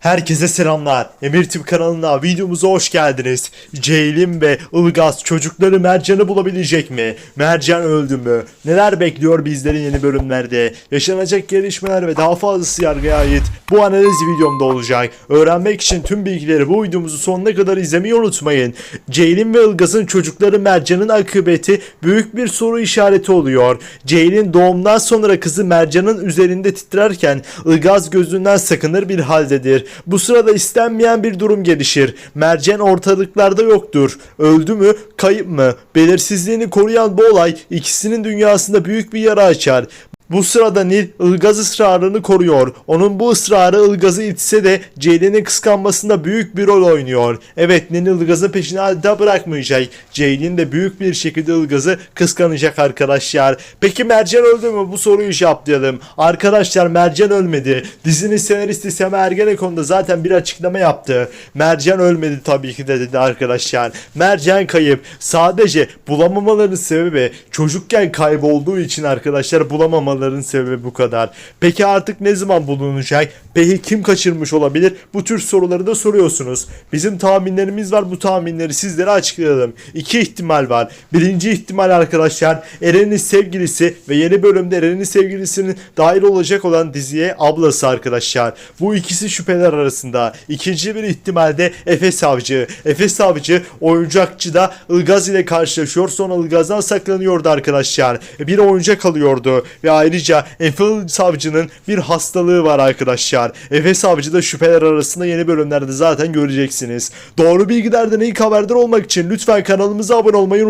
Herkese selamlar. Emir Tip kanalına videomuza hoş geldiniz. Ceylin ve Ilgaz çocukları Mercan'ı bulabilecek mi? Mercan öldü mü? Neler bekliyor bizlerin yeni bölümlerde? Yaşanacak gelişmeler ve daha fazlası yargıya ait bu analiz videomda olacak. Öğrenmek için tüm bilgileri bu videomuzu sonuna kadar izlemeyi unutmayın. Ceylin ve Ilgaz'ın çocukları Mercan'ın akıbeti büyük bir soru işareti oluyor. Ceylin doğumdan sonra kızı Mercan'ın üzerinde titrerken Ilgaz gözünden sakınır bir haldedir. Bu sırada istenmeyen bir durum gelişir. Mercan ortalıklarda yoktur. Öldü mü, kayıp mı? Belirsizliğini koruyan bu olay ikisinin dünyasında büyük bir yara açar. Bu sırada Nil Ilgaz ısrarını koruyor. Onun bu ısrarı Ilgaz'ı itse de Ceylin'in kıskanmasında büyük bir rol oynuyor. Evet Nil Ilgaz'ın peşini adeta bırakmayacak. Ceylin de büyük bir şekilde Ilgaz'ı kıskanacak arkadaşlar. Peki Mercan öldü mü? Bu soruyu cevaplayalım. Arkadaşlar Mercan ölmedi. Dizinin senaristi Sema Ergenekon zaten bir açıklama yaptı. Mercan ölmedi tabii ki de dedi arkadaşlar. Mercan kayıp. Sadece bulamamaların sebebi çocukken kaybolduğu için arkadaşlar bulamamaların sebebi bu kadar. Peki artık ne zaman bulunacak? Peki kim kaçırmış olabilir? Bu tür soruları da soruyorsunuz. Bizim tahminlerimiz var. Bu tahminleri sizlere açıklayalım. İki ihtimal var. Birinci ihtimal arkadaşlar Eren'in sevgilisi ve yeni bölümde Eren'in sevgilisinin dahil olacak olan diziye ablası arkadaşlar. Bu ikisi şüpheler arasında. İkinci bir ihtimalde Efe Savcı. Efe Savcı oyuncakçıda Ilgaz ile karşılaşıyor. Sonra Ilgaz'dan saklanıyordu arkadaşlar. Bir oyuncak alıyordu. Ve ayrıca Efe Savcı'nın bir hastalığı var arkadaşlar. Efe Savcı da şüpheler arasında yeni bölümlerde zaten göreceksiniz. Doğru bilgilerden ilk haberdar olmak için lütfen kanalımıza abone olmayı unutmayın.